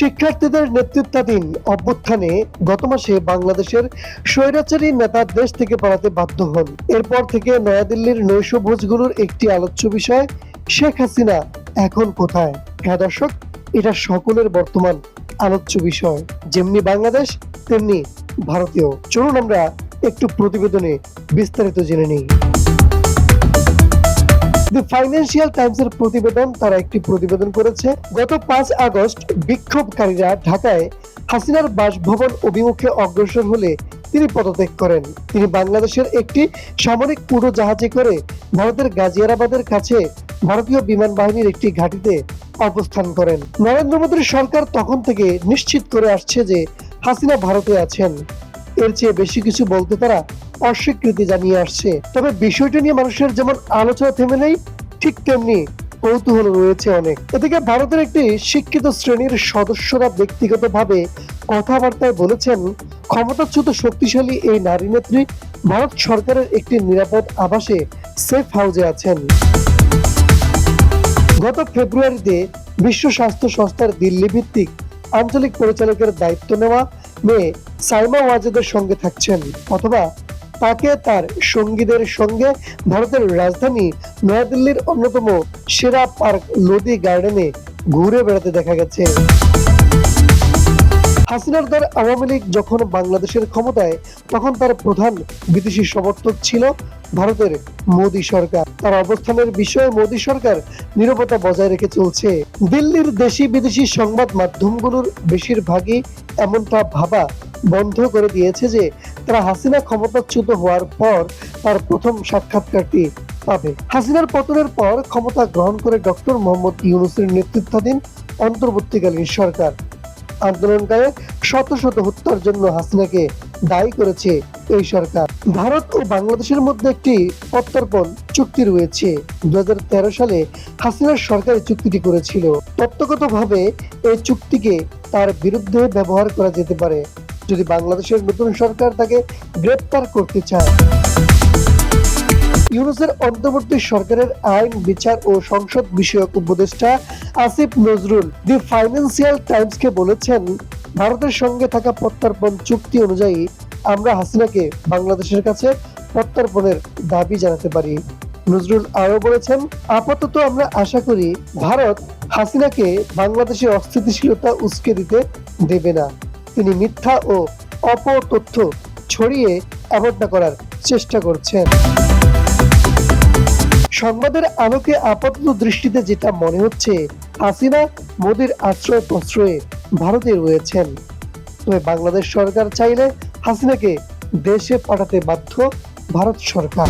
শিক্ষার্থীদের নেতৃত্বাধীন অভ্যুত্থানে গত মাসে বাংলাদেশের স্বৈরাচারী নেতা দেশ থেকে পালাতে বাধ্য হন। এরপর থেকে নয়াদিল্লির নৈশ ভোজগুলোর একটি আলোচ্য বিষয়, শেখ হাসিনা এখন কোথায়? হ্যাঁ দর্শক, এটা সকলের বর্তমান আলোচ্য বিষয়। যেমনি বাংলাদেশ, তেমনি ভারতীয়। চলুন আমরা একটু প্রতিবেদনে বিস্তারিত জেনে নিই। দি ফাইন্যান্সিয়াল টাইমস এর প্রতিবেদন তারা একটি প্রতিবেদন করেছে। গত পাঁচ আগস্ট বিক্ষোভকারীরা ঢাকায় হাসিনার বাসভবন অভিমুখে অগ্রসর হলে তিনি পদত্যাগ করেন। তিনি বাংলাদেশের একটি সামরিক উড়োজাহাজে করে ভারতের গাজিয়ারাবাদের কাছে ভারতীয় বিমান বাহিনীর একটি ঘাঁটিতে অবস্থান করেন। নরেন্দ্র মোদীর সরকার তখন থেকে নিশ্চিত করে আসছে যে হাসিনা ভারতে আছেন। এর চেয়ে বেশি কিছু বলতে তারা অস্বীকৃতি জানিয়ে আসছে। তবে বিষয়টি নিয়ে মানুষের যেমন আলোচনা থেমে নেই, ঠিক তেমনি কৌতূহল রয়েছে অনেক। এদিকে ভারতের একটি শিক্ষিত শ্রেণির সদস্যরা ব্যক্তিগতভাবে কথাবার্তায় বলেছেন, ক্ষমতাচ্যুত শক্তিশালী এই নারী নেত্রী ভারত সরকারের একটি নিরাপদ আবাসে সেফ হাউসে আছেন। গত ফেব্রুয়ারিতে বিশ্ব স্বাস্থ্য সংস্থার দিল্লি ভিত্তিক আঞ্চলিক পরিচালকের দায়িত্ব নেওয়া মেয়ে সাইমা ওয়াজেদের সঙ্গে থাকছেন, অথবা তাকে তার সঙ্গীদের সঙ্গে ভারতের রাজধানী নয়াদিল্লির অন্যতম সেরা পার্ক লোদি গার্ডেনে ঘুরে বেড়াতে দেখা গেছে। হাসিনার দল আওয়ামী লীগ যখন বাংলাদেশের ক্ষমতায়, তখন তার প্রধান বিদেশি সমর্থক ছিল ভারতের মোদী সরকার। তার অবস্থানের বিষয়ে মোদী সরকার নিরবতা বজায় রেখে চলছে। দিল্লির দেশি বিদেশি সংবাদ মাধ্যমগুলোর বেশিরভাগই এমনটা ভাবা বন্ধ করে দিয়েছে যে তারা হাসিনা ক্ষমতাচ্যুত হওয়ার পর তার প্রথম সাক্ষাৎকারটি পাবে। হাসিনার পতনের পর ক্ষমতা গ্রহণ করে ডক্টর মোহাম্মদ ইউনুসের নেতৃত্বাধীন অন্তর্বর্তীকালীন সরকার। আন্দোলনকারী শত শত হত্যার জন্য হাসিনাকে দায়ী করেছে এই সরকার। ভারত ও বাংলাদেশের মধ্যে একটি প্রত্যর্পণ চুক্তি রয়েছে। দু হাজার তেরো সালে হাসিনার সরকার চুক্তিটি করেছিল। তত্ত্বগতভাবে এই চুক্তিকে তার বিরুদ্ধে ব্যবহার করা যেতে পারে। যদি বাংলাদেশের নতুন সরকার তাকে গ্রেপ্তার করতে চায়। ইউনুসের অন্তর্বর্তী সরকারের আইন, বিচার ও সংসদ বিষয়ক উপদেষ্টা আসিফ নজরুল দি ফাইন্যান্সিয়াল টাইমসকে বলেছেন, ভারতের সঙ্গে থাকা প্রত্যর্পণ চুক্তি অনুযায়ী আমরা হাসিনাকে বাংলাদেশের কাছে প্রত্যর্পণের দাবি জানাতে পারি। নজরুল আরও বলেছেন, আপাতত আমরা আশা করি ভারত হাসিনাকে বাংলাদেশের অস্থিতিশীলতা উস্কে দিতে দেবে না। তিনি মিথ্যা ও অপতথ্য ছড়িয়ে অবজ্ঞা করার চেষ্টা করছেন। সংবাদের আলোকে আপাতত দৃষ্টিতে যেটা মনে হচ্ছে, হাসিনা মোদির আশ্রয় প্রশ্রয়ে ভারতে রয়েছেন। তবে বাংলাদেশ সরকার চাইলে হাসিনাকে দেশে পাঠাতে বাধ্য ভারত সরকার।